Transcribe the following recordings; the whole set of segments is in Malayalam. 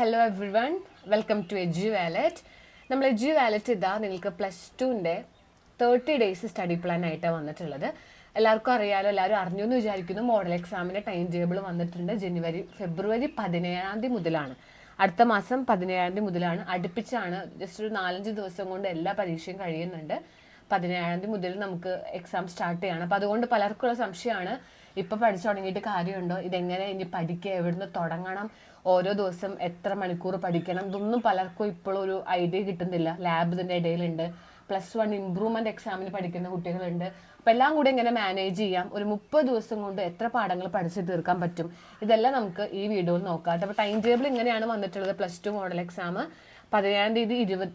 Hello everyone welcome to Edu Wallet നമ്മൾ എജു വാലറ്റ് ഇതാ നിങ്ങൾക്ക് പ്ലസ് ടുവിന്റെ തേർട്ടി ഡേയ്സ് സ്റ്റഡി പ്ലാൻ ആയിട്ടാണ് വന്നിട്ടുള്ളത്. എല്ലാവർക്കും അറിയാലോ എല്ലാവരും അറിഞ്ഞു എന്ന് വിചാരിക്കുന്നു മോഡൽ എക്സാമിന്റെ ടൈം ടേബിൾ വന്നിട്ടുണ്ട് ജനുവരി ഫെബ്രുവരി പതിനേഴാം തീയതി മുതലാണ്. അടുത്ത മാസം പതിനേഴാം തീയതി മുതലാണ്. അടുപ്പിച്ചാണ് ജസ്റ്റ് ഒരു നാലഞ്ച് ദിവസം കൊണ്ട് എല്ലാ പരീക്ഷയും കഴിയുന്നുണ്ട്. പതിനേഴാം തീയതി മുതൽ നമുക്ക് എക്സാം സ്റ്റാർട്ട് ചെയ്യണം. അപ്പോൾ അതുകൊണ്ട് പലർക്കുള്ള സംശയമാണ് ഇപ്പം പഠിച്ചു തുടങ്ങിയിട്ട് കാര്യമുണ്ടോ? ഇതെങ്ങനെ ഇനി പഠിക്കുക? എവിടുന്ന് തുടങ്ങണം? ഓരോ ദിവസം എത്ര മണിക്കൂർ പഠിക്കണം? ഇതൊന്നും പലർക്കും ഇപ്പോഴും ഒരു ഐഡിയ കിട്ടുന്നില്ല. ലാബ് ഇതിന്റെ ഇടയിലുണ്ട്. പ്ലസ് വൺ ഇമ്പ്രൂവ്മെന്റ് എക്സാമിന് പഠിക്കുന്ന കുട്ടികളുണ്ട്. അപ്പം എല്ലാം കൂടി എങ്ങനെ മാനേജ് ചെയ്യാം? ഒരു മുപ്പത് ദിവസം കൊണ്ട് എത്ര പാഠങ്ങൾ പഠിച്ച് തീർക്കാൻ പറ്റും? ഇതെല്ലാം നമുക്ക് ഈ വീഡിയോയിൽ നോക്കാം. അപ്പോൾ ടൈം ടേബിൾ ഇങ്ങനെയാണ് വന്നിട്ടുള്ളത്. പ്ലസ് ടു മോഡൽ എക്സാം പതിനേഴാം തീയതി ഇരുപത്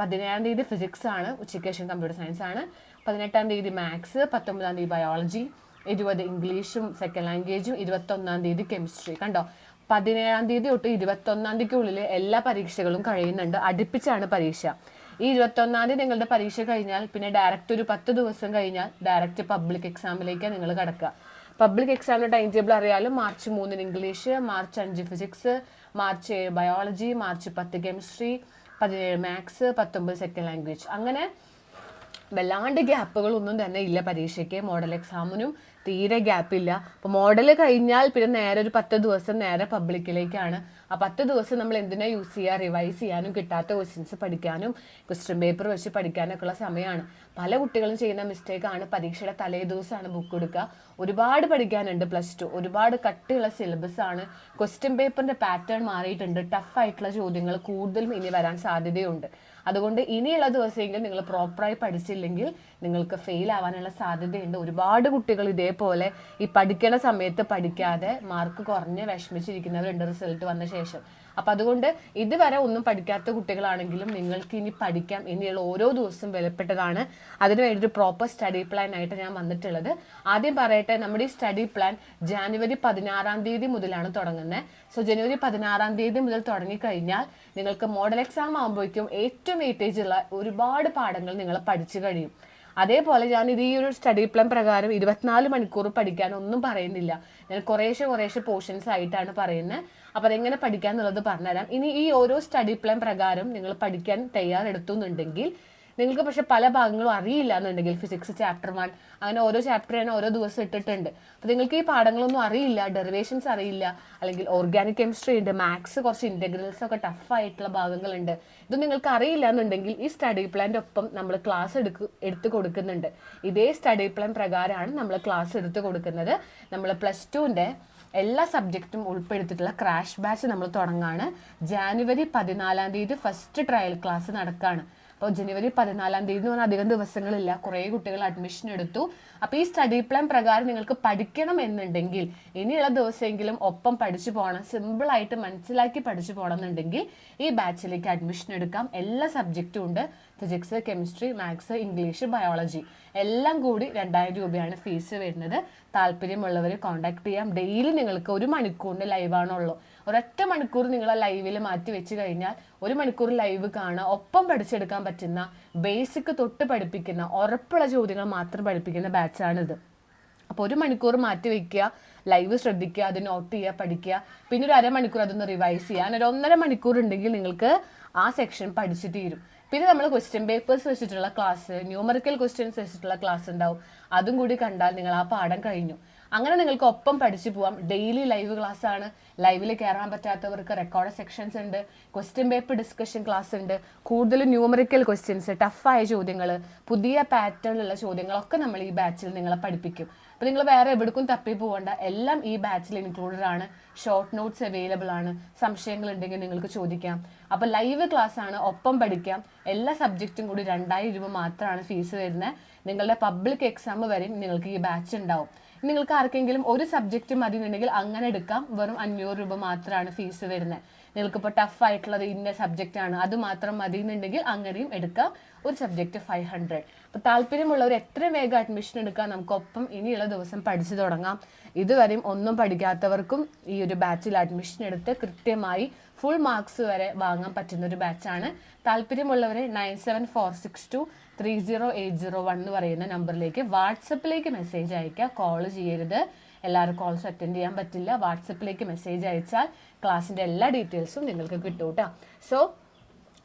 പതിനേഴാം തീയതി ഫിസിക്സ് ആണ്. ഉച്ചയ്ക്ക് ശേഷം കമ്പ്യൂട്ടർ സയൻസ് ആണ്. പതിനെട്ടാം തീയതി മാത്സ് പത്തൊമ്പതാം തീയതി ബയോളജി ഇരുപത് ഇംഗ്ലീഷും സെക്കൻഡ് ലാംഗ്വേജും ഇരുപത്തൊന്നാം തീയതി കെമിസ്ട്രി കണ്ടോ? പതിനേഴാം തീയതി തൊട്ട് ഇരുപത്തൊന്നാം തീയതിക്കുള്ളിൽ എല്ലാ പരീക്ഷകളും കഴിയുന്നുണ്ട്. അടുപ്പിച്ചാണ് പരീക്ഷ. ഈ ഇരുപത്തൊന്നാം തീയതി നിങ്ങളുടെ പരീക്ഷ കഴിഞ്ഞാൽ പിന്നെ ഡയറക്റ്റ് ഒരു പത്ത് ദിവസം കഴിഞ്ഞാൽ ഡയറക്റ്റ് പബ്ലിക് എക്സാമിലേക്ക് നിങ്ങൾ കടക്കുക. പബ്ലിക് എക്സാമിന്റെ ടൈം ടേബിൾ അറിയാലും മാർച്ച് മൂന്നിന് ഇംഗ്ലീഷ് മാർച്ച് അഞ്ച് ഫിസിക്സ് മാർച്ച് ഏഴ് ബയോളജി മാർച്ച് പത്ത് കെമിസ്ട്രി പതിനേഴ് മാത്സ് പത്തൊമ്പത് സെക്കൻഡ് ലാംഗ്വേജ് അങ്ങനെ വല്ലാണ്ട് ഗ്യാപ്പുകളൊന്നും തന്നെ ഇല്ല പരീക്ഷയ്ക്ക്. മോഡൽ എക്സാമിനും തീരെ ഗ്യാപ്പില്ല അപ്പോൾ മോഡൽ കഴിഞ്ഞാൽ പിന്നെ നേരെ ഒരു പത്ത് ദിവസം നേരെ പബ്ലിക്കിലേക്കാണ് ആ പത്ത് ദിവസം നമ്മൾ എന്തിനാ യൂസ് ചെയ്യുക റിവൈസ് ചെയ്യാനും കിട്ടാത്ത ക്വസ്റ്റ്യൻസ് പഠിക്കാനും ക്വസ്റ്റ്യൻ പേപ്പർ വെച്ച് പഠിക്കാനൊക്കെ ഉള്ള സമയമാണ് പല കുട്ടികളും ചെയ്യുന്ന മിസ്റ്റേക്കാണ് പരീക്ഷയുടെ തലേ ദിവസമാണ് ബുക്ക് എടുക്കുക. ഒരുപാട് പഠിക്കാനുണ്ട് പ്ലസ് ടു ഒരുപാട് കട്ടിയുള്ള സിലബസ് ആണ്. ക്വസ്റ്റ്യൻ പേപ്പറിന്റെ പാറ്റേൺ മാറിയിട്ടുണ്ട്. ടഫ് ആയിട്ടുള്ള ചോദ്യങ്ങൾ കൂടുതലും ഇനി വരാൻ സാധ്യതയുണ്ട്. അതുകൊണ്ട് ഇനിയുള്ള ദിവസമെങ്കിലും നിങ്ങൾ പ്രോപ്പറായി പഠിച്ചില്ലെങ്കിൽ നിങ്ങൾക്ക് ഫെയിൽ ആവാനുള്ള സാധ്യതയുണ്ട്. ഒരുപാട് കുട്ടികൾ ഇതേപോലെ ഈ പഠിക്കണ സമയത്ത് പഠിക്കാതെ മാർക്ക് കുറഞ്ഞ് വിഷമിച്ചിരിക്കുന്നവരുണ്ട് റിസൾട്ട് വന്ന ശേഷം. അപ്പം അതുകൊണ്ട് ഇതുവരെ ഒന്നും പഠിക്കാത്ത കുട്ടികളാണെങ്കിലും നിങ്ങൾക്ക് ഇനി പഠിക്കാം. ഇനിയുള്ള ഓരോ ദിവസവും വിലപ്പെട്ടതാണ്. അതിന് വേണ്ടി ഒരു പ്രോപ്പർ സ്റ്റഡി പ്ലാൻ ആയിട്ട് ഞാൻ വന്നിട്ടുള്ളത്. ആദ്യം പറയട്ടെ നമ്മുടെ ഈ സ്റ്റഡി പ്ലാൻ ജാനുവരി പതിനാറാം തീയതി മുതലാണ് തുടങ്ങുന്നത്. സോ ജനുവരി പതിനാറാം തീയതി മുതൽ തുടങ്ങിക്കഴിഞ്ഞാൽ നിങ്ങൾക്ക് മോഡൽ എക്സാം ആകുമ്പോഴേക്കും ഏറ്റവും വെയിറ്റേജ് ഉള്ള ഒരുപാട് പാഠങ്ങൾ നിങ്ങൾ പഠിച്ചു കഴിയും. അതേപോലെ ഞാൻ ഇത് ഈ ഒരു സ്റ്റഡി പ്ലാൻ പ്രകാരം ഇരുപത്തിനാല് മണിക്കൂർ പഠിക്കാൻ ഒന്നും പറയുന്നില്ല. ഞാൻ കുറേശ്ശെ കുറേശ്ശെ പോർഷൻസ് ആയിട്ടാണ് പറയുന്നത്. അപ്പോൾ അതെങ്ങനെ പഠിക്കാന്നുള്ളത് പറഞ്ഞുതരാം. ഇനി ഈ ഓരോ സ്റ്റഡി പ്ലാൻ പ്രകാരം നിങ്ങൾ പഠിക്കാൻ തയ്യാറെടുത്തുന്നുണ്ടെങ്കിൽ നിങ്ങൾക്ക് പക്ഷെ പല ഭാഗങ്ങളും അറിയില്ല എന്നുണ്ടെങ്കിൽ ഫിസിക്സ് ചാപ്റ്റർ വൺ അങ്ങനെ ഓരോ ചാപ്റ്റർ തന്നെ ഓരോ ദിവസം ഇട്ടിട്ടുണ്ട്. അപ്പോൾ നിങ്ങൾക്ക് ഈ പാഠങ്ങളൊന്നും അറിയില്ല ഡെറിവേഷൻസ് അറിയില്ല അല്ലെങ്കിൽ ഓർഗാനിക് കെമിസ്ട്രി ഉണ്ട് മാത്സ് കുറച്ച് ഇന്റഗ്രൽസ് ഒക്കെ ടഫ് ആയിട്ടുള്ള ഭാഗങ്ങളുണ്ട്. ഇത് നിങ്ങൾക്ക് അറിയില്ല എന്നുണ്ടെങ്കിൽ ഈ സ്റ്റഡി പ്ലാന്റെ ഒപ്പം നമ്മൾ ക്ലാസ് എടുക്കു എടുത്ത് കൊടുക്കുന്നുണ്ട്. ഇതേ സ്റ്റഡി പ്ലാൻ പ്രകാരമാണ് നമ്മൾ ക്ലാസ് എടുത്ത് കൊടുക്കുന്നത്. നമ്മൾ പ്ലസ് ടുവിന്റെ എല്ലാ സബ്ജക്റ്റും ഉൾപ്പെടുത്തിയിട്ടുള്ള ക്രാഷ് ബാച്ച് നമ്മൾ തുടങ്ങാണ്. ജാനുവരി പതിനാലാം തീയതി ഫസ്റ്റ് ട്രയൽ ക്ലാസ് നടക്കുകയാണ് അപ്പോൾ ജനുവരി പതിനാലാം തീയതി എന്ന് പറഞ്ഞാൽ അധികം ദിവസങ്ങളില്ല. കുറേ കുട്ടികൾ അഡ്മിഷൻ എടുത്തു. അപ്പോൾ ഈ സ്റ്റഡി പ്ലാൻ പ്രകാരം നിങ്ങൾക്ക് പഠിക്കണം എന്നുണ്ടെങ്കിൽ ഇനിയുള്ള ദിവസമെങ്കിലും ഒപ്പം പഠിച്ചു പോകണം സിമ്പിളായിട്ട് മനസ്സിലാക്കി പഠിച്ചു പോകണം എന്നുണ്ടെങ്കിൽ ഈ ബാച്ചിലേക്ക് അഡ്മിഷൻ എടുക്കാം. എല്ലാ സബ്ജക്റ്റും ഉണ്ട്. Physics chemistry maths English biology എല്ലാം കൂടി രണ്ടായിരം രൂപയാണ് ഫീസ് വരുന്നത്. താല്പര്യമുള്ളവർ കോൺടാക്ട് ചെയ്യാം. ഡെയിലി നിങ്ങൾക്ക് ഒരു മണിക്കൂറിന്റെ ലൈവാണുള്ളൂ ഒരൊറ്റ മണിക്കൂർ നിങ്ങൾ ലൈവിൽ മാറ്റി വെച്ച് കഴിഞ്ഞാൽ ഒരു മണിക്കൂർ ലൈവ് കാണുക. ഒപ്പം പഠിച്ചെടുക്കാൻ പറ്റുന്ന ബേസിക് തൊട്ട് പഠിപ്പിക്കുന്ന ഉറപ്പുള്ള ചോദ്യങ്ങൾ മാത്രം പഠിപ്പിക്കുന്ന ബാച്ചാണിത് അപ്പോൾ ഒരു മണിക്കൂർ മാറ്റി വെക്കുക ലൈവ് ശ്രദ്ധിക്കുക അത് നോട്ട് ചെയ്യുക പഠിക്കുക. പിന്നെ ഒരു അരമണിക്കൂർ അതൊന്ന് റിവൈസ് ചെയ്യുക. ഒരു ഒന്നര മണിക്കൂർ ഉണ്ടെങ്കിൽ നിങ്ങൾക്ക് ആ സെക്ഷൻ പഠിച്ചു തീരും. പിന്നെ നമ്മൾ ക്വസ്റ്റ്യൻ പേപ്പേഴ്സ് വെച്ചിട്ടുള്ള ക്ലാസ് ന്യൂമറിക്കൽ ക്വസ്റ്റ്യൻസ് വെച്ചിട്ടുള്ള ക്ലാസ് ഉണ്ടാവും. അതും കൂടി കണ്ടാൽ നിങ്ങൾ ആ പാഠം കഴിഞ്ഞു. അങ്ങനെ നിങ്ങൾക്ക് ഒപ്പം പഠിച്ചു പോവാം. ഡെയിലി ലൈവ് ക്ലാസ് ആണ്. ലൈവിൽ കയറാൻ പറ്റാത്തവർക്ക് റെക്കോർഡ് സെക്ഷൻസ് ഉണ്ട്. ക്വസ്റ്റ്യൻ പേപ്പർ ഡിസ്കഷൻ ക്ലാസ് ഉണ്ട്. കൂടുതൽ ന്യൂമറിക്കൽ ക്വസ്റ്റ്യൻസ് ടഫായ ചോദ്യങ്ങൾ പുതിയ പാറ്റേണിലുള്ള ചോദ്യങ്ങളൊക്കെ നമ്മൾ ഈ ബാച്ചിൽ നിങ്ങളെ പഠിപ്പിക്കും. അപ്പോൾ നിങ്ങൾ വേറെ എവിടേക്കും തപ്പി പോകേണ്ട എല്ലാം ഈ ബാച്ചിൽ ഇൻക്ലൂഡഡ് ആണ്. ഷോർട്ട് നോട്ട്സ് അവൈലബിൾ ആണ്. സംശയങ്ങൾ ഉണ്ടെങ്കിൽ നിങ്ങൾക്ക് ചോദിക്കാം. അപ്പോൾ ലൈവ് ക്ലാസ് ആണ്. ഒപ്പം പഠിക്കാം. എല്ലാ സബ്ജക്റ്റും കൂടി രണ്ടായിരം രൂപ മാത്രമാണ് ഫീസ് വരുന്നത്. നിങ്ങളുടെ പബ്ലിക് എക്സാം വരെയും നിങ്ങൾക്ക് ഈ ബാച്ച് ഉണ്ടാവും. നിങ്ങൾക്ക് ആർക്കെങ്കിലും ഒരു സബ്ജക്റ്റ് മതി എന്നുണ്ടെങ്കിൽ അങ്ങനെ എടുക്കാം. വെറും അഞ്ഞൂറ് രൂപ മാത്രമാണ് ഫീസ് വരുന്നത്. നിങ്ങൾക്ക് ഇപ്പോൾ ടഫ് ആയിട്ടുള്ളത് ഇന്ന സബ്ജക്റ്റ് ആണ്. അത് മാത്രം മതി എന്നുണ്ടെങ്കിൽ അങ്ങനെയും എടുക്കാം. ഒരു സബ്ജക്റ്റ് ഫൈവ് ഹൺഡ്രഡ് അപ്പോൾ താല്പര്യമുള്ളവർ എത്ര വേഗം അഡ്മിഷൻ എടുക്കാം നമുക്കൊപ്പം ഇനിയുള്ള ദിവസം പഠിച്ചു തുടങ്ങാം. ഇതുവരെയും ഒന്നും പഠിക്കാത്തവർക്കും ഈ ഒരു ബാച്ചിൽ അഡ്മിഷൻ എടുത്ത് കൃത്യമായി ഫുൾ മാർക്സ് വരെ വാങ്ങാൻ പറ്റുന്ന ഒരു ബാച്ചാണ് താല്പര്യമുള്ളവരെ nine seven four six two three zero eight zero one എന്ന് പറയുന്ന നമ്പറിലേക്ക് വാട്സപ്പിലേക്ക് മെസ്സേജ് അയയ്ക്കുക. കോൾ ചെയ്യരുത്. എല്ലാവർക്കും കോൾസ് അറ്റൻഡ് ചെയ്യാൻ പറ്റില്ല. വാട്സപ്പിലേക്ക് മെസ്സേജ് അയച്ചാൽ ക്ലാസ്സിന്റെ എല്ലാ ഡീറ്റെയിൽസും നിങ്ങൾക്ക് കിട്ടും കേട്ടോ സോ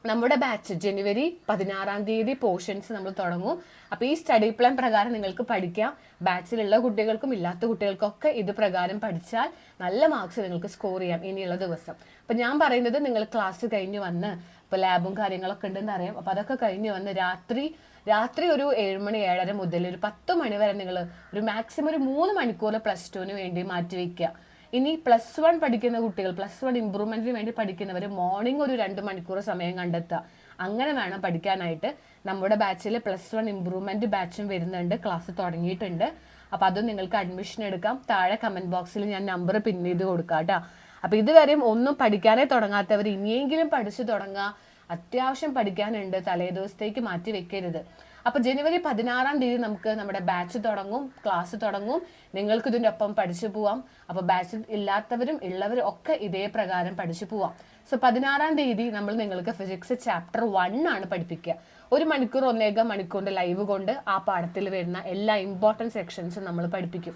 നമ്മുടെ ബാച്ച് ജനുവരി പതിനാറാം തീയതി പോർഷൻസ് നമ്മൾ തുടങ്ങും. അപ്പോൾ ഈ സ്റ്റഡി പ്ലാൻ പ്രകാരം നിങ്ങൾക്ക് പഠിക്കാം. ബാച്ചിലുള്ള കുട്ടികൾക്കും ഇല്ലാത്ത കുട്ടികൾക്കൊക്കെ ഇത് പ്രകാരം പഠിച്ചാൽ നല്ല മാർക്സ് നിങ്ങൾക്ക് സ്കോർ ചെയ്യാം ഇനിയുള്ള ദിവസം. അപ്പം ഞാൻ പറയുന്നത് നിങ്ങൾ ക്ലാസ് കഴിഞ്ഞ് വന്ന് ഇപ്പോൾ ലാബും കാര്യങ്ങളൊക്കെ ഉണ്ടെന്ന് അറിയാം. അപ്പോൾ അതൊക്കെ കഴിഞ്ഞ് വന്ന് രാത്രി രാത്രി ഒരു ഏഴുമണി ഏഴര മുതൽ ഒരു പത്ത് മണി വരെ നിങ്ങൾ ഒരു മാക്സിമം ഒരു മൂന്ന് മണിക്കൂർ പ്ലസ് ടുവിന് വേണ്ടി മാറ്റി വയ്ക്കുക. ഇനി പ്ലസ് വൺ പഠിക്കുന്ന കുട്ടികൾ പ്ലസ് വൺ ഇമ്പ്രൂവ്മെന്റിന് വേണ്ടി പഠിക്കുന്നവർ മോർണിംഗ് ഒരു രണ്ട് മണിക്കൂർ സമയം കണ്ടെത്തുക. അങ്ങനെ വേണം പഠിക്കാനായിട്ട്. നമ്മുടെ ബാച്ചിൽ പ്ലസ് വൺ ഇമ്പ്രൂവ്മെന്റ് ബാച്ചും വരുന്നുണ്ട് ക്ലാസ് തുടങ്ങിയിട്ടുണ്ട്. അപ്പോൾ അതും നിങ്ങൾക്ക് അഡ്മിഷൻ എടുക്കാം. താഴെ കമന്റ് ബോക്സിൽ ഞാൻ നമ്പർ പിൻ ചെയ്ത് കൊടുക്കാം കേട്ടോ അപ്പോൾ ഇതുവരെയും ഒന്നും പഠിക്കാനേ തുടങ്ങാത്തവർ ഇനിയെങ്കിലും പഠിച്ചു തുടങ്ങുക. അത്യാവശ്യം പഠിക്കാനുണ്ട്. തലേ ദിവസത്തേക്ക് മാറ്റി വെക്കരുത്. അപ്പൊ ജനുവരി പതിനാറാം തീയതി നമുക്ക് നമ്മുടെ ബാച്ച് തുടങ്ങും. ക്ലാസ് തുടങ്ങും. നിങ്ങൾക്ക് ഇതിന്റെ ഒപ്പം പഠിച്ചു പോവാം. അപ്പൊ ബാച്ച് ഇല്ലാത്തവരും ഉള്ളവരും ഒക്കെ ഇതേ പ്രകാരം പഠിച്ചു പോവാം. സോ പതിനാറാം തീയതി നമ്മൾ നിങ്ങൾക്ക് ഫിസിക്സ് ചാപ്റ്റർ വൺ ആണ് പഠിപ്പിക്കുക. ഒരു മണിക്കൂർ ഒന്നേകം മണിക്കൂറിന്റെ ലൈവ് കൊണ്ട് ആ പാഠത്തിൽ വരുന്ന എല്ലാ ഇമ്പോർട്ടന്റ് സെക്ഷൻസും നമ്മൾ പഠിപ്പിക്കും.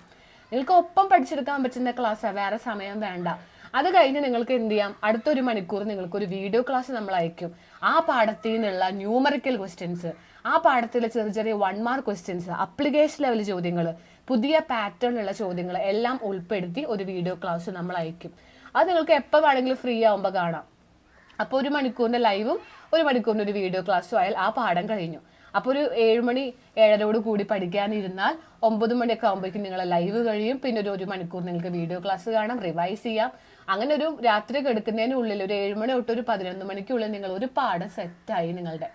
നിങ്ങൾക്ക് ഒപ്പം പഠിച്ചെടുക്കാൻ പറ്റുന്ന ക്ലാസ് വേറെ സമയം വേണ്ട. അത് കഴിഞ്ഞ് നിങ്ങൾക്ക് എന്ത് ചെയ്യാം? അടുത്തൊരു മണിക്കൂർ നിങ്ങൾക്ക് ഒരു വീഡിയോ ക്ലാസ് നമ്മൾ അയക്കും. ആ പാഠത്തിൽ നിന്നുള്ള ന്യൂമറിക്കൽ ക്വസ്റ്റ്യൻസ് ആ പാഠത്തിലെ ചെറിയ ചെറിയ one mark questions application level ചോദ്യങ്ങൾ പുതിയ പാറ്റേണിലുള്ള ചോദ്യങ്ങൾ എല്ലാം ഉൾപ്പെടുത്തി ഒരു വീഡിയോ ക്ലാസ് നമ്മൾ അയക്കും. അത് നിങ്ങൾക്ക് എപ്പോൾ വേണമെങ്കിലും ഫ്രീ ആവുമ്പോൾ കാണാം. അപ്പോൾ ഒരു മണിക്കൂറിന്റെ ലൈവും ഒരു മണിക്കൂറിന്റെ ഒരു വീഡിയോ ക്ലാസ്സും ആയാൽ ആ പാഠം കഴിഞ്ഞു. അപ്പോൾ ഒരു ഏഴുമണി ഏഴരോട് കൂടി പഠിക്കാനിരുന്നാൽ ഒമ്പത് മണിയൊക്കെ ആകുമ്പോഴേക്കും നിങ്ങളെ ലൈവ് കഴിയും. പിന്നെ ഒരു ഒരു മണിക്കൂർ നിങ്ങൾക്ക് വീഡിയോ ക്ലാസ് കാണാം. റിവൈസ് ചെയ്യാം. അങ്ങനെ ഒരു രാത്രി കെടുക്കുന്നതിനുള്ളിൽ ഒരു ഏഴുമണി തൊട്ട് ഒരു പതിനൊന്ന് മണിക്കുള്ളിൽ നിങ്ങൾ ഒരു പാഠം സെറ്റായി നിങ്ങളുടെ.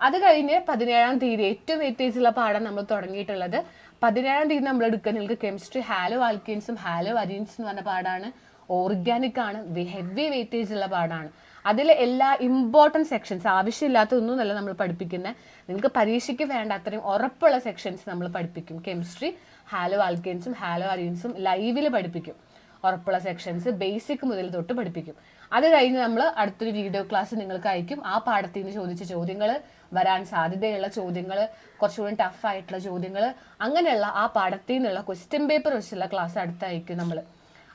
അത് കഴിഞ്ഞ് പതിനേഴാം തീയതി ഏറ്റവും വെയിറ്റേജുള്ള പാഠം നമ്മൾ തുടങ്ങിയിട്ടുള്ളത്. പതിനേഴാം തീയതി നമ്മൾ എടുക്കുക. നിങ്ങൾക്ക് കെമിസ്ട്രി ഹാലോ ആൽക്കീൻസും ഹാലോ അരീൻസ് എന്ന് പറഞ്ഞ പാടാണ് ഓർഗാനിക് ആണ്. ഹെവി വെയിറ്റേജ് ഉള്ള പാടാണ് അതിലെ എല്ലാ ഇമ്പോർട്ടന്റ് സെക്ഷൻസ് ആവശ്യമില്ലാത്തതൊന്നും അല്ല നമ്മൾ പഠിപ്പിക്കുന്നത് നിങ്ങൾക്ക് പരീക്ഷയ്ക്ക് വേണ്ട അത്രയും ഉറപ്പുള്ള സെക്ഷൻസ് നമ്മൾ പഠിപ്പിക്കും. കെമിസ്ട്രി ഹാലോ ആൽക്കീൻസും ഹാലോ അരീൻസും ലൈവിൽ പഠിപ്പിക്കും. ഉറപ്പുള്ള സെക്ഷൻസ് ബേസിക് മുതൽ തൊട്ട് പഠിപ്പിക്കും. അത് കഴിഞ്ഞ് നമ്മൾ അടുത്തൊരു വീഡിയോ ക്ലാസ് നിങ്ങൾക്ക് അയക്കും. ആ പാഠത്തിൽ നിന്ന് ചോദിച്ച ചോദ്യങ്ങൾ വരാൻ സാധ്യതയുള്ള ചോദ്യങ്ങൾ കുറച്ചുകൂടി ടഫ് ആയിട്ടുള്ള ചോദ്യങ്ങൾ അങ്ങനെയുള്ള ആ പാഠത്തിൽ നിന്നുള്ള ക്വസ്റ്റ്യൻ പേപ്പർ വെച്ചുള്ള ക്ലാസ് അടുത്തയക്കും നമ്മൾ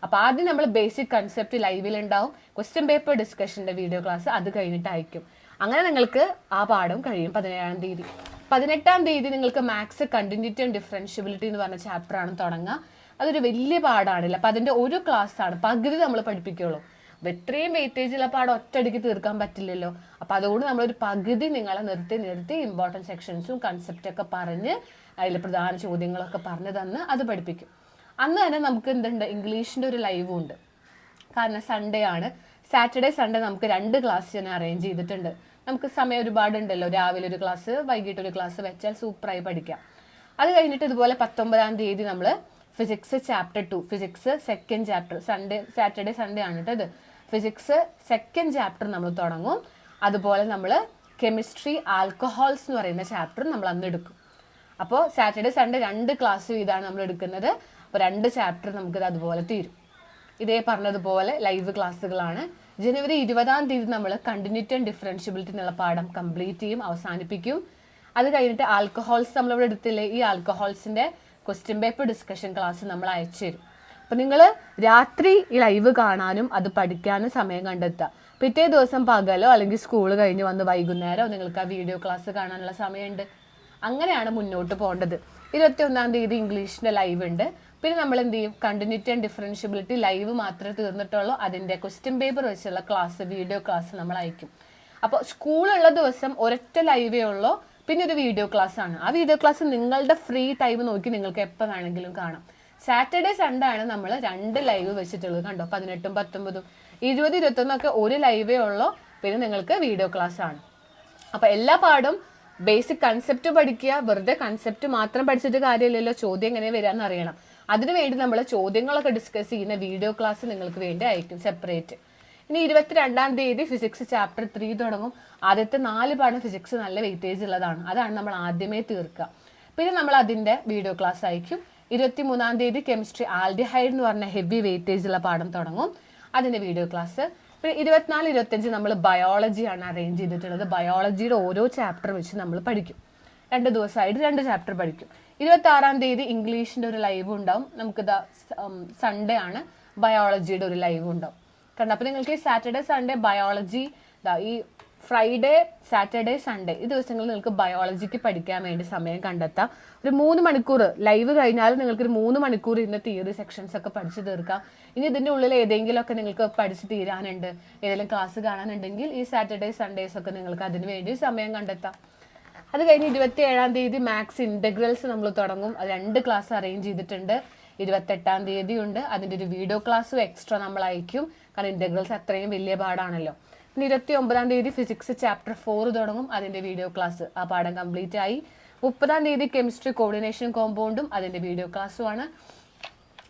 അപ്പോൾ ആദ്യം നമ്മൾ ബേസിക് കൺസെപ്റ്റ് ലൈവിൽ ഉണ്ടാവും. ക്വസ്റ്റ്യൻ പേപ്പർ ഡിസ്കഷന്റെ വീഡിയോ ക്ലാസ് അത് കഴിഞ്ഞിട്ട് അയക്കും. അങ്ങനെ നിങ്ങൾക്ക് ആ പാഠം കഴിയും പതിനേഴാം തീയതി. പതിനെട്ടാം തീയതി നിങ്ങൾക്ക് മാത്സ് കണ്ടിന്യൂറ്റി ആൻഡ് ഡിഫറൻഷ്യബിലിറ്റി എന്ന് പറഞ്ഞ ചാപ്റ്ററാണ് തുടങ്ങുക. അതൊരു വലിയ പാടാണില്ല? അപ്പം അതിന്റെ ഒരു ക്ലാസ് ആണ്. പകുതി നമ്മൾ പഠിപ്പിക്കുള്ളൂ. അപ്പം ഇത്രയും വെയിറ്റേജുള്ള പാഠം ഒറ്റയടിക്ക് തീർക്കാൻ പറ്റില്ലല്ലോ. അപ്പം അതുകൊണ്ട് നമ്മളൊരു പകുതി നിങ്ങളെ നിർത്തി നിർത്തി ഇമ്പോർട്ടന്റ് സെക്ഷൻസും കൺസെപ്റ്റൊക്കെ പറഞ്ഞ് അതിൽ പ്രധാന ചോദ്യങ്ങളൊക്കെ പറഞ്ഞു തന്ന് അത് പഠിപ്പിക്കും. അന്ന് തന്നെ നമുക്ക് എന്തുണ്ട്? ഇംഗ്ലീഷിന്റെ ഒരു ലൈവും ഉണ്ട്. കാരണം സൺഡേ ആണ്. സാറ്റർഡേ സൺഡേ നമുക്ക് രണ്ട് ക്ലാസ് ഞാൻ അറേഞ്ച് ചെയ്തിട്ടുണ്ട്. നമുക്ക് സമയം ഒരുപാടുണ്ടല്ലോ. രാവിലെ ഒരു ക്ലാസ് വൈകിട്ട് ഒരു ക്ലാസ് വെച്ചാൽ സൂപ്പറായി പഠിക്കാം. അത് കഴിഞ്ഞിട്ട് ഇതുപോലെ പത്തൊമ്പതാം തീയതി നമ്മൾ physics chapter two physics second chapter Sunday Saturday Sunday ആണ് കേട്ടോ ഇത്. ഫിസിക്സ് സെക്കൻഡ് ചാപ്റ്റർ നമ്മൾ തുടങ്ങും. അതുപോലെ നമ്മൾ കെമിസ്ട്രി ആൽക്കഹോൾസ് എന്ന് പറയുന്ന ചാപ്റ്റർ നമ്മൾ അന്ന് എടുക്കും. അപ്പോൾ സാറ്റർഡേ സൺഡേ രണ്ട് ക്ലാസ് ഇതാണ് നമ്മൾ എടുക്കുന്നത്. അപ്പോൾ രണ്ട് ചാപ്റ്റർ നമുക്കിത് അതുപോലെ തീരും. ഇതേ പറഞ്ഞതുപോലെ ലൈവ് ക്ലാസ്സുകളാണ് ജനുവരി ഇരുപതാം തീയതി നമ്മൾ കണ്ടിന്യൂറ്റി ആൻഡ് ഡിഫറൻഷ്യബിലിറ്റി എന്നുള്ള പാഠം കംപ്ലീറ്റ് ചെയ്യും അവസാനിപ്പിക്കും. അത് കഴിഞ്ഞിട്ട് ആൽക്കഹോൾസ് നമ്മളിവിടെ എടുത്തില്ലേ? ഈ ആൽക്കഹോൾസിന്റെ ക്വസ്റ്റ്യൻ പേപ്പർ ഡിസ്കഷൻ ക്ലാസ് നമ്മൾ അയച്ചു തരും. അപ്പം നിങ്ങൾ രാത്രി ലൈവ് കാണാനും അത് പഠിക്കാനും സമയം കണ്ടെത്തുക. പിറ്റേ ദിവസം പകലോ അല്ലെങ്കിൽ സ്കൂൾ കഴിഞ്ഞ് വന്ന് വൈകുന്നേരമോ നിങ്ങൾക്ക് ആ വീഡിയോ ക്ലാസ് കാണാനുള്ള സമയമുണ്ട്. അങ്ങനെയാണ് മുന്നോട്ട് പോകേണ്ടത്. ഇരുപത്തി ഒന്നാം തീയതി ഇംഗ്ലീഷിന്റെ ലൈവ് ഉണ്ട്. പിന്നെ നമ്മൾ എന്ത് ചെയ്യും? കണ്ടിന്യൂറ്റി ആൻഡ് ഡിഫറൻഷ്യബിലിറ്റി ലൈവ് മാത്രമേ തീർന്നിട്ടുള്ളൂ. അതിന്റെ ക്വസ്റ്റ്യൻ പേപ്പർ വെച്ചുള്ള ക്ലാസ് വീഡിയോ ക്ലാസ് നമ്മൾ അയക്കും. അപ്പോൾ സ്കൂളുള്ള ദിവസം ഒരൊറ്റ ലൈവേ ഉള്ളൂ. പിന്നെ ഒരു വീഡിയോ ക്ലാസ് ആണ്. ആ വീഡിയോ ക്ലാസ് നിങ്ങളുടെ ഫ്രീ ടൈം നോക്കി നിങ്ങൾക്ക് എപ്പോൾ വേണമെങ്കിലും കാണാം. സാറ്റർഡേ സൺഡേ ആണ് നമ്മൾ രണ്ട് ലൈവ് വെച്ചിട്ടുള്ളത് കണ്ടോ? പതിനെട്ടും പത്തൊമ്പതും ഇരുപത് ഇരുപത്തൊന്നൊക്കെ ഒരു ലൈവേ ഉള്ളൂ. പിന്നെ നിങ്ങൾക്ക് വീഡിയോ ക്ലാസ് ആണ്. അപ്പോൾ എല്ലാ പാടും ബേസിക് കൺസെപ്റ്റ് പഠിക്കുക. വെറുതെ കൺസെപ്റ്റ് മാത്രം പഠിച്ചിട്ട് കാര്യമില്ലല്ലോ. ചോദ്യം എങ്ങനെ വരാമെന്ന് അറിയണം. അതിനുവേണ്ടി നമ്മൾ ചോദ്യങ്ങളൊക്കെ ഡിസ്കസ് ചെയ്യുന്ന വീഡിയോ ക്ലാസ് നിങ്ങൾക്ക് വേണ്ടി അയക്കും സെപ്പറേറ്റ് ഇനി ഇരുപത്തിരണ്ടാം തീയതി ഫിസിക്സ് ചാപ്റ്റർ ത്രീ തുടങ്ങും. ആദ്യത്തെ നാല് പാഠം ഫിസിക്സ് നല്ല വെയിറ്റേജ് ഉള്ളതാണ്. അതാണ് നമ്മൾ ആദ്യമേ തീർക്കുക. പിന്നെ നമ്മൾ അതിന്റെ വീഡിയോ ക്ലാസ് അയക്കും. ഇരുപത്തി മൂന്നാം തീയതി കെമിസ്ട്രി ആൽഡിഹൈഡ് എന്ന് പറഞ്ഞ ഹെവി വെയിറ്റേജ് ഉള്ള പാഠം തുടങ്ങും. അതിന്റെ വീഡിയോ ക്ലാസ് പിന്നെ ഇരുപത്തിനാല് ഇരുപത്തഞ്ച് നമ്മൾ ബയോളജിയാണ് അറേഞ്ച് ചെയ്തിട്ടുള്ളത്. ബയോളജിയുടെ ഓരോ ചാപ്റ്റർ വെച്ച് നമ്മൾ പഠിക്കും. രണ്ട് ദിവസമായിട്ട് രണ്ട് ചാപ്റ്റർ പഠിക്കും. ഇരുപത്തി ആറാം തീയതി ഇംഗ്ലീഷിന്റെ ഒരു ലൈവ് ഉണ്ടാവും. നമുക്ക് സൺഡേ ആണ്. ബയോളജിയുടെ ഒരു ലൈവ് ഉണ്ടാവും. കാരണം അപ്പൊ നിങ്ങൾക്ക് ഈ സാറ്റർഡേ സൺഡേ ബയോളജി ഈ ഫ്രൈഡേ സാറ്റർഡേ സൺഡേ ഈ ദിവസങ്ങളിൽ നിങ്ങൾക്ക് ബയോളജിക്ക് പഠിക്കാൻ വേണ്ടി സമയം കണ്ടെത്താം. ഒരു മൂന്ന് മണിക്കൂർ ലൈവ് കഴിഞ്ഞാൽ നിങ്ങൾക്ക് ഒരു മൂന്ന് മണിക്കൂർ ഇന്ന് തിയറി സെക്ഷൻസ് ഒക്കെ പഠിച്ചു തീർക്കാം. ഇനി ഇതിന്റെ ഉള്ളിൽ ഏതെങ്കിലും ഒക്കെ നിങ്ങൾക്ക് പഠിച്ച് തീരാനുണ്ട് ഏതെങ്കിലും ക്ലാസ് കാണാനുണ്ടെങ്കിൽ ഈ സാറ്റർഡേ സൺഡേസ് ഒക്കെ നിങ്ങൾക്ക് അതിന് വേണ്ടി സമയം കണ്ടെത്താം. അത് കഴിഞ്ഞ് ഇരുപത്തി ഏഴാം തീയതി മാത്സ് ഇന്റഗ്രൽസ് നമ്മൾ തുടങ്ങും. രണ്ട് ക്ലാസ് അറേഞ്ച് ചെയ്തിട്ടുണ്ട്. ഇരുപത്തെട്ടാം തീയതി ഉണ്ട് അതിന്റെ ഒരു വീഡിയോ ക്ലാസ്സും എക്സ്ട്രാ നമ്മൾ അയക്കും. കാരണം ഇന്റഗ്രൽസ് അത്രയും വലിയ പാടാണല്ലോ. പിന്നെ ഇരുപത്തി ഒമ്പതാം തീയതി ഫിസിക്സ് ചാപ്റ്റർ ഫോർ തുടങ്ങും അതിന്റെ വീഡിയോ ക്ലാസ് ആ പാഠം കംപ്ലീറ്റ് ആയി. മുപ്പതാം തീയതി കെമിസ്ട്രി കോർഡിനേഷൻ കോമ്പൗണ്ടും അതിന്റെ വീഡിയോ ക്ലാസ്സുമാണ്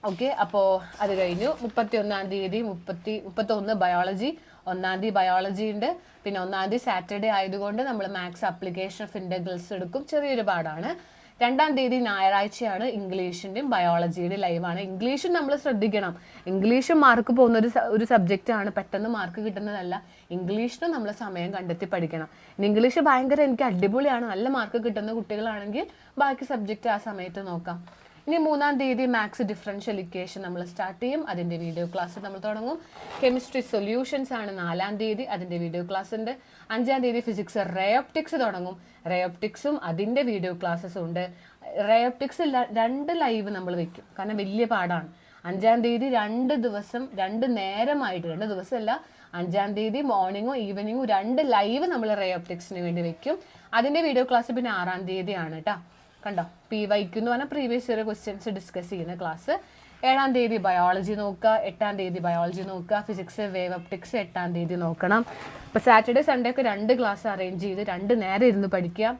ഓക്കെ അപ്പോൾ അത് കഴിഞ്ഞു. മുപ്പത്തി ഒന്നാം തീയതി മുപ്പത്തി മുപ്പത്തൊന്ന് ബയോളജി ഒന്നാം തീയതി ബയോളജി ഉണ്ട്. പിന്നെ ഒന്നാം തീയതി സാറ്റർഡേ ആയതുകൊണ്ട് നമ്മൾ മാത്സ് അപ്ലിക്കേഷൻ ഓഫ് ഇന്റഗ്രൽസ് എടുക്കും. ചെറിയൊരു പാടാണ്. രണ്ടാം തീയതി ഞായറാഴ്ചയാണ് ഇംഗ്ലീഷിന്റെയും ബയോളജിയുടെയും ലൈവാണ്. ഇംഗ്ലീഷും നമ്മൾ ശ്രദ്ധിക്കണം. ഇംഗ്ലീഷും മാർക്ക് പോകുന്ന ഒരു ഒരു സബ്ജക്റ്റാണ് പെട്ടെന്ന് മാർക്ക് കിട്ടുന്നതല്ല. ഇംഗ്ലീഷിനും നമ്മൾ സമയം കണ്ടെത്തി പഠിക്കണം. ഇംഗ്ലീഷ് ഭയങ്കര എനിക്ക് അടിപൊളിയാണ്. നല്ല മാർക്ക് കിട്ടുന്ന കുട്ടികളാണെങ്കിൽ ബാക്കി സബ്ജക്റ്റ് ആ സമയത്ത് നോക്കാം. ഇനി മൂന്നാം തീയതി മാത്സ് ഡിഫറൻഷ്യൽ ഇക്വേഷൻ നമ്മൾ സ്റ്റാർട്ട് ചെയ്യും. അതിന്റെ വീഡിയോ ക്ലാസ് നമ്മൾ തുടങ്ങും. കെമിസ്ട്രി സൊല്യൂഷൻസ് ആണ് നാലാം തീയതി അതിന്റെ വീഡിയോ ക്ലാസ് ഉണ്ട്. അഞ്ചാം തീയതി ഫിസിക്സ് റയോപ്റ്റിക്സ് തുടങ്ങും. റയോപ്റ്റിക്സും അതിന്റെ വീഡിയോ ക്ലാസ്സും ഉണ്ട്. റയോപ്റ്റിക്സ് രണ്ട് ലൈവ് നമ്മൾ വെക്കും. കാരണം വലിയ പാടാണ്. അഞ്ചാം തീയതി രണ്ട് ദിവസം രണ്ട് നേരമായിട്ട് രണ്ട് ദിവസമല്ല. അഞ്ചാം തീയതി മോർണിംഗും ഈവനിങ്ങും രണ്ട് ലൈവ് നമ്മൾ റേ റയോപ്റ്റിക്സിന് വേണ്ടി വെക്കും. അതിന്റെ വീഡിയോ ക്ലാസ് പിന്നെ ആറാം തീയതിയാണ് കേട്ടോ കണ്ടോ? പി വൈക്ക് എന്ന് പറഞ്ഞാൽ പ്രീവിയസ് ഇയർ ക്വസ്റ്റ്യൻസ് ഡിസ്കസ് ചെയ്യുന്ന ക്ലാസ് ഏഴാം തീയതി ബയോളജി നോക്കുക എട്ടാം തീയതി ബയോളജി നോക്കുക ഫിസിക്സ് വേവ് ഒപ്റ്റിക്സ് എട്ടാം തീയതി നോക്കണം. അപ്പോൾ സാറ്റർഡേ സൺഡേ ഒക്കെ രണ്ട് ക്ലാസ് അറേഞ്ച് ചെയ്ത് രണ്ട് നേരം ഇരുന്ന് പഠിക്കുക.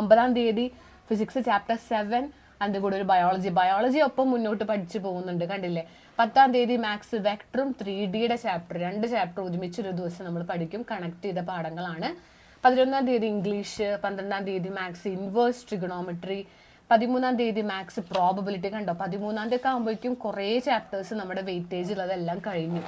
ഒമ്പതാം തീയതി ഫിസിക്സ് ചാപ്റ്റർ സെവൻ അതിന്റെ കൂടെ ഒരു ബയോളജി ബയോളജി ഒപ്പം മുന്നോട്ട് പഠിച്ചു പോകുന്നുണ്ട് കണ്ടില്ലേ? പത്താം തീയതി മാത്സ് വെക്ടറും ത്രീ ഡിയുടെ ചാപ്റ്റർ രണ്ട് ചാപ്റ്റർ ഒരുമിച്ച് ഒരു ദിവസം നമ്മൾ പഠിക്കും. കണക്ട് ചെയ്ത പാഠങ്ങളാണ്. പതിനൊന്നാം തീയതി ഇംഗ്ലീഷ് പന്ത്രണ്ടാം തീയതി മാത്സ് ഇൻവേഴ്സ് ട്രിഗണോമെട്രി പതിമൂന്നാം തീയതി മാത്സ് പ്രോബബിലിറ്റി കണ്ടോ? പതിമൂന്നാം തീയതി ആകുമ്പോഴേക്കും കുറേ ചാപ്റ്റേഴ്സ് നമ്മുടെ വെയിറ്റേജ് ഉള്ളതെല്ലാം കഴിഞ്ഞു.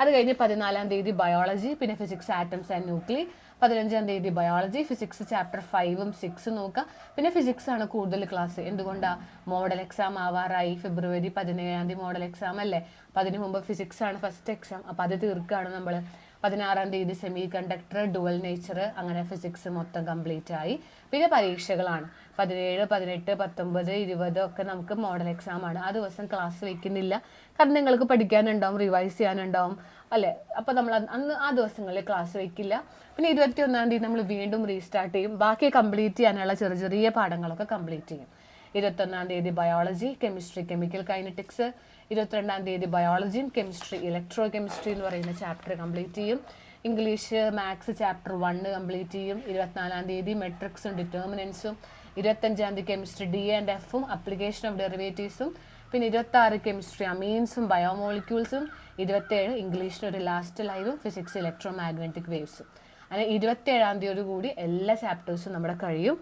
അത് കഴിഞ്ഞ് പതിനാലാം തീയതി ബയോളജി പിന്നെ ഫിസിക്സ് ആറ്റംസ് ആൻഡ് ന്യൂക്ലി പതിനഞ്ചാം തീയതി ബയോളജി ഫിസിക്സ് ചാപ്റ്റർ ഫൈവും സിക്സും നോക്കുക. പിന്നെ ഫിസിക്സ് ആണ് കൂടുതൽ ക്ലാസ് എന്തുകൊണ്ടാ? Model exam ആവാറായി. ഫെബ്രുവരി പതിനേഴാം തീയതി മോഡൽ എക്സാം അല്ലേ? അപ്പം അതിന് മുമ്പ് ഫിസിക്സ് ആണ് ഫസ്റ്റ് എക്സാം അപ്പം അത് തീർക്കുകയാണ് നമ്മൾ പതിനാറാം തീയതി സെമി കണ്ടക്ടർ ഡുവൽ നേച്ചർ അങ്ങനെ ഫിസിക്സ് മൊത്തം കംപ്ലീറ്റ് ആയി. പിന്നെ പരീക്ഷകളാണ്. പതിനേഴ് പതിനെട്ട് പത്തൊമ്പത് ഇരുപത് ഒക്കെ നമുക്ക് മോഡൽ എക്സാം ആണ്. ആ ദിവസം ക്ലാസ് വയ്ക്കുന്നില്ല കാരണം നിങ്ങൾക്ക് പഠിക്കാനുണ്ടാവും റിവൈസ് ചെയ്യാനുണ്ടാവും അല്ലേ? അപ്പോൾ നമ്മൾ അന്ന് ആ ദിവസങ്ങളിൽ ക്ലാസ് വയ്ക്കില്ല പിന്നെ ഇരുപത്തി ഒന്നാം തീയതി നമ്മൾ വീണ്ടും റീസ്റ്റാർട്ട് ചെയ്യും. ബാക്കി കംപ്ലീറ്റ് ചെയ്യാനുള്ള ചെറിയ ചെറിയ പാഠങ്ങളൊക്കെ കംപ്ലീറ്റ് ചെയ്യും. ഇരുപത്തൊന്നാം തീയതി ബയോളജി കെമിസ്ട്രി കെമിക്കൽ കൈനറ്റിക്സ് ഇരുപത്തിരണ്ടാം തീയതി ബയോളജിയും കെമിസ്ട്രി ഇലക്ട്രോ കെമിസ്ട്രി എന്ന് പറയുന്ന ചാപ്റ്റർ കംപ്ലീറ്റ് ചെയ്യും. English maths chapter one complete ചെയ്യും. ഇരുപത്തിനാലാം തീയതി മെട്രിക്സും ഡിറ്റർമിനൻസും ഇരുപത്തഞ്ചാം തീയതി കെമിസ്ട്രി ഡി ആൻഡ് എഫും അപ്ലിക്കേഷൻ ഓഫ് ഡെറിവേറ്റീവ്സും പിന്നെ ഇരുപത്തി ആറ് കെമിസ്ട്രി അമീൻസും ബയോമോളിക്യൂൾസും ഇരുപത്തേഴ് ഇംഗ്ലീഷിന് ഒരു ലാസ്റ്റ് ലൈവും ഫിസിക്സ് ഇലക്ട്രോ മാഗ്നറ്റിക് വേവ്സും അങ്ങനെ ഇരുപത്തേഴാം തീയതിയോട് കൂടി എല്ലാ ചാപ്റ്റേഴ്സും നമ്മുടെ കഴിയും.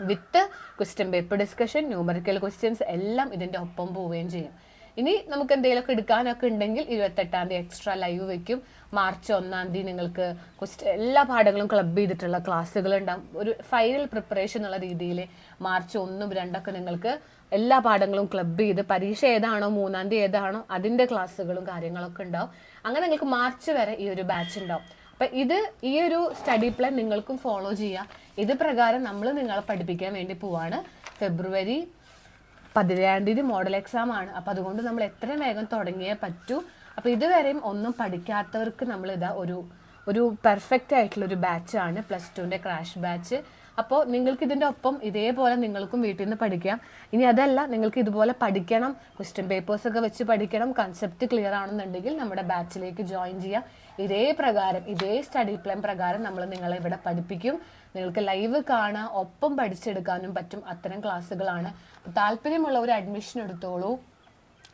With question paper discussion numerical questions എല്ലാം ഇതിന്റെ ഒപ്പം പോവുകയും ചെയ്യും. ഇനി നമുക്ക് എന്തെങ്കിലുമൊക്കെ എടുക്കാനൊക്കെ ഉണ്ടെങ്കിൽ ഇരുപത്തെട്ടാം തീയതി എക്സ്ട്രാ ലൈവ് വെക്കും. മാർച്ച് ഒന്നാം തീയതി നിങ്ങൾക്ക് ക്വസ്റ്റ് എല്ലാ പാഠങ്ങളും ക്ലബ് ചെയ്തിട്ടുള്ള ക്ലാസ്സുകൾ ഉണ്ടാകും ഒരു ഫൈനൽ പ്രിപ്പറേഷൻ എന്നുള്ള രീതിയിൽ മാർച്ച് ഒന്നും രണ്ടൊക്കെ നിങ്ങൾക്ക് എല്ലാ പാഠങ്ങളും ക്ലബ് ചെയ്ത് പരീക്ഷ ഏതാണോ മൂന്നാം തീയതി ഏതാണോ അതിന്റെ ക്ലാസ്സുകളും കാര്യങ്ങളൊക്കെ ഉണ്ടാവും. അങ്ങനെ നിങ്ങൾക്ക് മാർച്ച് വരെ ഈ ഒരു ബാച്ച് ഉണ്ടാവും. അപ്പം ഇത് ഈ ഒരു സ്റ്റഡി പ്ലാൻ നിങ്ങൾക്കും ഫോളോ ചെയ്യാം ഇത് പ്രകാരം നമ്മൾ നിങ്ങളെ പഠിപ്പിക്കാൻ വേണ്ടി പോവാണ്. ഫെബ്രുവരി പതിനേഴാം തീയതി മോഡൽ എക്സാം ആണ്. അപ്പൊ അതുകൊണ്ട് നമ്മൾ എത്രയും വേഗം തുടങ്ങിയേ പറ്റൂ. അപ്പൊ ഇതുവരെയും ഒന്നും പഠിക്കാത്തവർക്ക് നമ്മൾ ഇതാ ഒരു ഒരു പെർഫെക്റ്റ് ആയിട്ടുള്ള ഒരു ബാച്ചാണ് പ്ലസ് ടുവിന്റെ ക്രാഷ് ബാച്ച് അപ്പോൾ നിങ്ങൾക്ക് ഇതിന്റെ ഒപ്പം ഇതേപോലെ നിങ്ങൾക്കും വീട്ടിൽ നിന്ന് പഠിക്കാം. ഇനി അതല്ല നിങ്ങൾക്ക് ഇതുപോലെ പഠിക്കണം ക്വസ്റ്റ്യൻ പേപ്പേഴ്സ് ഒക്കെ വെച്ച് പഠിക്കണം കൺസെപ്റ്റ് ക്ലിയർ ആണെന്നുണ്ടെങ്കിൽ നമ്മുടെ ബാച്ചിലേക്ക് ജോയിൻ ചെയ്യാം. ഇതേ പ്രകാരം ഇതേ സ്റ്റഡി പ്ലാൻ പ്രകാരം നമ്മൾ നിങ്ങളെ ഇവിടെ പഠിപ്പിക്കും. നിങ്ങൾക്ക് ലൈവ് കാണാൻ ഒപ്പം പഠിച്ചെടുക്കാനും പറ്റും. അത്തരം ക്ലാസ്സുകളാണ്. താല്പര്യമുള്ള ഒരു അഡ്മിഷൻ എടുത്തോളൂ.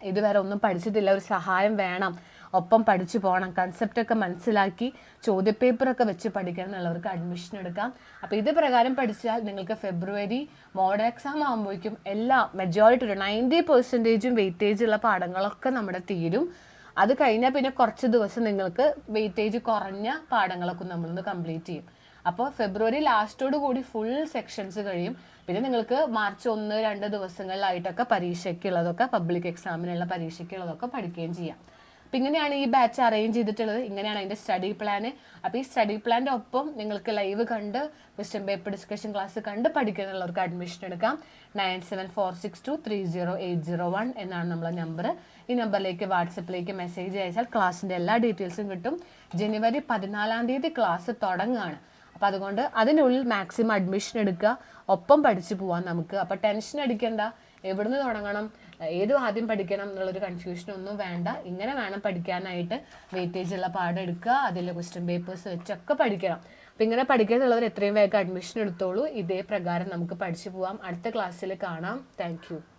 ഇതുവരെ ഒന്നും പഠിച്ചിട്ടില്ല ഒരു സഹായം വേണം. ഒപ്പം പഠിച്ചു പോകണം. കൺസെപ്റ്റൊക്കെ മനസ്സിലാക്കി ചോദ്യപേപ്പറൊക്കെ വെച്ച് പഠിക്കണം എന്നുള്ളവർക്ക് അഡ്മിഷൻ എടുക്കാം. അപ്പോൾ ഇത് പ്രകാരം പഠിച്ചാൽ നിങ്ങൾക്ക് ഫെബ്രുവരി മോഡൽ എക്സാം ആകുമ്പോഴേക്കും എല്ലാ മെജോറിറ്റി ഒരു നയന്റി പെർസെന്റേജും വെയിറ്റേജ് ഉള്ള പാഠങ്ങളൊക്കെ നമ്മുടെ തീരും. അത് കഴിഞ്ഞാൽ പിന്നെ കുറച്ച് ദിവസം നിങ്ങൾക്ക് വെയിറ്റേജ് കുറഞ്ഞ പാഠങ്ങളൊക്കെ നമ്മളൊന്ന് കംപ്ലീറ്റ് ചെയ്യും. അപ്പോൾ ഫെബ്രുവരി ലാസ്റ്റോട് കൂടി ഫുൾ സെക്ഷൻസ് കഴിയും. പിന്നെ നിങ്ങൾക്ക് മാർച്ച് ഒന്ന് രണ്ട് ദിവസങ്ങളിലായിട്ടൊക്കെ പരീക്ഷയ്ക്കുള്ളതൊക്കെ പബ്ലിക് എക്സാമിനുള്ള പരീക്ഷയ്ക്കുള്ളതൊക്കെ പഠിക്കുകയും ചെയ്യാം. അപ്പം ഇങ്ങനെയാണ് ഈ ബാച്ച് അറേഞ്ച് ചെയ്തിട്ടുള്ളത്. ഇങ്ങനെയാണ് അതിന്റെ സ്റ്റഡി പ്ലാൻ അപ്പോൾ ഈ സ്റ്റഡി പ്ലാന്റെ ഒപ്പം നിങ്ങൾക്ക് ലൈവ് കണ്ട് ക്വസ്റ്റ്യൻ പേപ്പർ ഡിസ്കഷൻ ക്ലാസ് കണ്ട് പഠിക്കാനുള്ളവർക്ക് അഡ്മിഷൻ എടുക്കാം. Nine seven four six two three zero eight zero one എന്നാണ് നമ്മളെ നമ്പർ ഈ നമ്പറിലേക്ക് വാട്സപ്പിലേക്ക് മെസ്സേജ് അയച്ചാൽ ക്ലാസ്സിന്റെ എല്ലാ ഡീറ്റെയിൽസും കിട്ടും. ജനുവരി പതിനാലാം തീയതി ക്ലാസ് തുടങ്ങുകയാണ്. അപ്പോൾ അതുകൊണ്ട് അതിനുള്ളിൽ മാക്സിമം അഡ്മിഷൻ എടുക്കുക. ഒപ്പം പഠിച്ചു പോവാം നമുക്ക്. അപ്പോൾ ടെൻഷൻ അടിക്കേണ്ട. എവിടുന്ന് തുടങ്ങണം? ഏതും ആദ്യം പഠിക്കണം എന്നുള്ളൊരു കൺഫ്യൂഷൻ ഒന്നും വേണ്ട. ഇങ്ങനെ വേണം പഠിക്കാനായിട്ട് വെയിറ്റേജ് ഉള്ള പാഠം എടുക്കുക അതിലെ ക്വസ്റ്റ്യൻ പേപ്പേഴ്സ് വെച്ചൊക്കെ പഠിക്കണം. അപ്പം ഇങ്ങനെ പഠിക്കാനുള്ളവർ എത്രയും വേഗം അഡ്മിഷൻ എടുത്തോളൂ. ഇതേ പ്രകാരം നമുക്ക് പഠിച്ചു പോവാം. അടുത്ത ക്ലാസ്സിൽ കാണാം. താങ്ക്